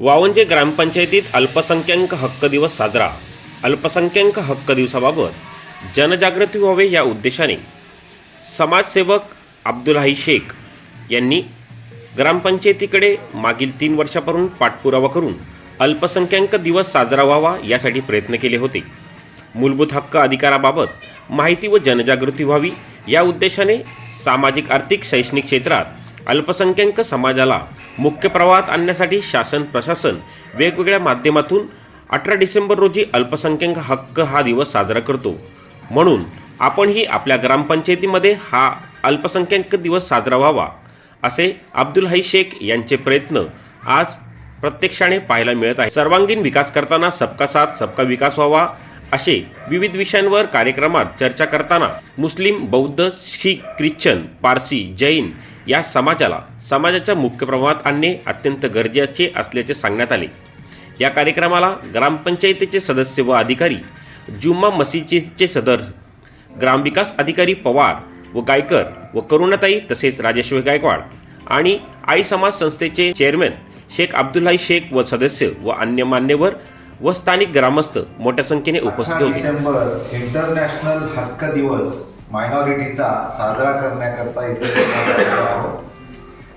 वावंजे ग्रामपंचायतीत अल्पसंख्याक हक्क दिवस साजरा. अल्पसंख्याक हक्क दिवसाबाबत जनजागृती व्हावे या उद्देशाने समाजसेवक अब्दुलहाई शेख यांनी ग्रामपंचायतीकडे मागील तीन वर्षापासून पाठपुरावा करून अल्पसंख्याक दिवस साजरा व्हावा यासाठी प्रयत्न केले होते. मूलभूत हक्क अधिकाराबाबत माहिती व जनजागृती व्हावी या उद्देशाने सामाजिक आर्थिक शैक्षणिक क्षेत्रात अल्पसंख्याक समाजाला मुख्य प्रवाहात आणण्यासाठी शासन प्रशासन वेगवेगळ्या माध्यमातून अठरा डिसेंबर रोजी अल्पसंख्याक हक्क हा दिवस साजरा करतो. म्हणून आपणही आपल्या ग्रामपंचायतीमध्ये हा अल्पसंख्याक दिवस साजरा व्हावा असे अब्दुल हाई शेख यांचे प्रयत्न आज प्रत्यक्षाने पाहायला मिळत आहे सर्वांगीण विकास करताना सबका साथ सबका विकास व्हावा. असे विविध विषयांवर कार्यक्रमात चर्चा करताना मुस्लिम बौद्ध शीख ख्रिश्चन पारसी जैन या समाजाला समाजाच्या मुख्य प्रवाहात आणणे अत्यंत गरजेचे असल्याचे सांगण्यात आले. या कार्यक्रमाला ग्रामपंचायतीचे सदस्य व अधिकारी जुम्मा मशिदीचे सदर ग्रामविकास अधिकारी पवार व गायकर व करुणाताई तसेच राजेश्वर गायकवाड आणि आई समाज संस्थेचे चेअरमॅन शेख अब्दुल्लाही शेख व सदस्य व अन्य मान्यवर व स्थानिक ग्रामस्थ मोठ्या संख्येने उपस्थित होते. डिसेंबर इंटरनॅशनल हक्क दिवस मायनॉरिटीचा साजरा करण्याकरता इथे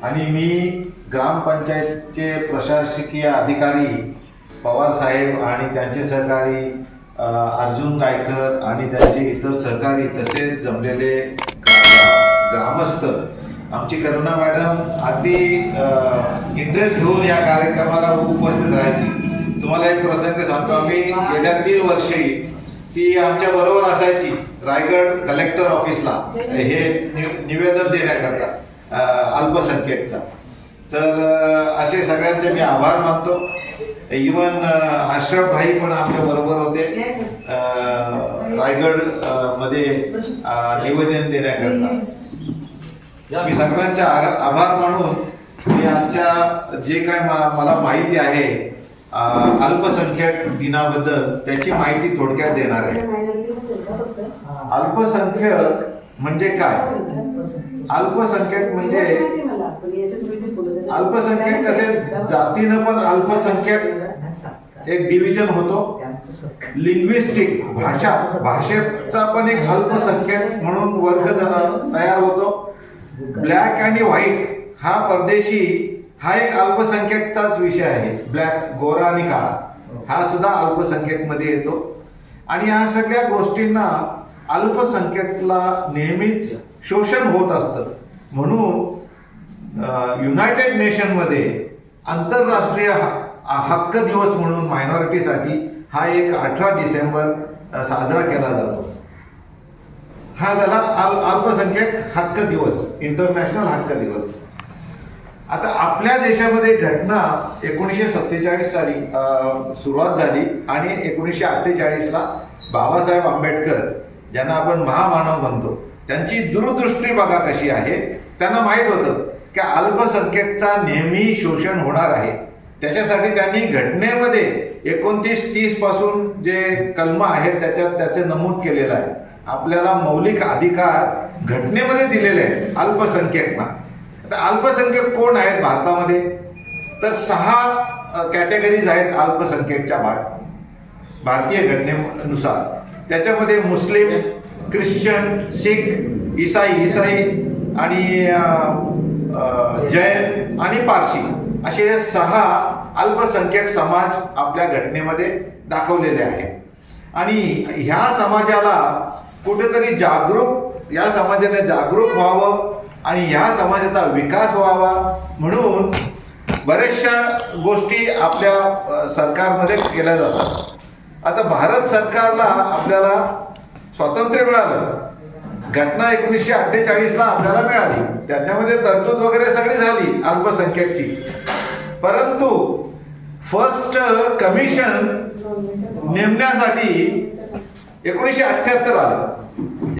आणि मी ग्रामपंचायतचे प्रशासकीय अधिकारी पवार साहेब आणि त्यांचे सहकारी अर्जुन गायकर आणि त्यांचे इतर सहकारी तसेच जमलेले ग्रामस्थ. आमची करुणा मॅडम अगदी इंटरेस्ट घेऊन या कार्यक्रमाला उपस्थित राहायची. तुम्हाला एक प्रसंग सांगतो. आम्ही गेल्या तीन वर्षी ती आमच्या बरोबर असायची रायगड कलेक्टर ऑफिसला हे निवेदन देण्याकरता अल्पसंख्येकचा. तर असे सगळ्यांचे मी आभार मानतो. इवन अशरफ भाई पण आमच्या बरोबर होते. रायगडमध्ये निवेदन देण्याकरता. मी सगळ्यांच्या आभार मानून मी आजच्या जे काय मला माहिती आहे अल्पसंख्याक दिनाबद्दल त्याची माहिती थोडक्यात देणार आहे. अल्पसंख्यक म्हणजे काय? अल्पसंख्याक म्हणजे अल्पसंख्याक कसे? जातीनं पण अल्पसंख्याक एक डिव्हिजन होतो. लिंग्विस्टिक भाषा भाषेचा पण एक अल्पसंख्याक म्हणून वर्ग जण तयार होतो. ब्लॅक आणि व्हाईट हा परदेशी हा एक अल्पसंख्याकचाच विषय आहे. ब्लॅक गोरा आणि काळा. हा सुद्धा अल्पसंख्याकमध्ये येतो. आणि या सगळ्या गोष्टींना अल्पसंख्याकला नेहमीच शोषण होत असतं. म्हणून युनायटेड नेशनमध्ये आंतरराष्ट्रीय हक्क दिवस म्हणून मायनॉरिटीसाठी हा एक अठरा डिसेंबर साजरा केला जातो. हा झाला अल्पसंख्याक हक्क दिवस इंटरनॅशनल हक्क दिवस. आता आपल्या देशामध्ये घटना एकोणीसशे सत्तेचाळीस साली सुरुवात झाली आणि एकोणीसशे अठ्ठेचाळीसला बाबासाहेब आंबेडकर ज्यांना आपण महामानव म्हणतो त्यांची दूरदृष्टी बघा कशी आहे. त्यांना माहीत होतं की अल्पसंख्याकचा नेहमी शोषण होणार आहे. त्याच्यासाठी त्यांनी घटनेमध्ये एकोणतीस तीसपासून जे कलम आहेत त्याच्यात त्याचे नमूद केलेलं आहे. आपल्याला मौलिक अधिकार घटनेमध्ये दिलेले आहेत अल्पसंख्याकना. तर अल्पसंख्यक कोण आहेत भारतामध्ये? तर सहा कॅटेगरीज आहेत अल्पसंख्यकच्या भाग भारतीय घटनेनुसार. त्याच्यामध्ये मुस्लिम ख्रिश्चन शीख इसाई इसाई आणि जैन आणि पारसी. असे सहा अल्पसंख्याक समाज आपल्या घटनेमध्ये दाखवलेले आहेत. आणि ह्या समाजाला कुठेतरी जागरूक या समाजाने जागरूक व्हावं आणि ह्या समाजाचा विकास व्हावा म्हणून बऱ्याचशा गोष्टी आपल्या सरकारमध्ये केल्या जातात. आता भारत सरकारला आपल्याला स्वातंत्र्य मिळालं. घटना एकोणीसशे अठ्ठेचाळीसला आपल्याला मिळाली. त्याच्यामध्ये तरतूद वगैरे सगळी झाली अल्पसंख्याकची. परंतु फर्स्ट कमिशन नेमण्यासाठी एकोणीसशे अठ्ठ्याहत्तर आलं.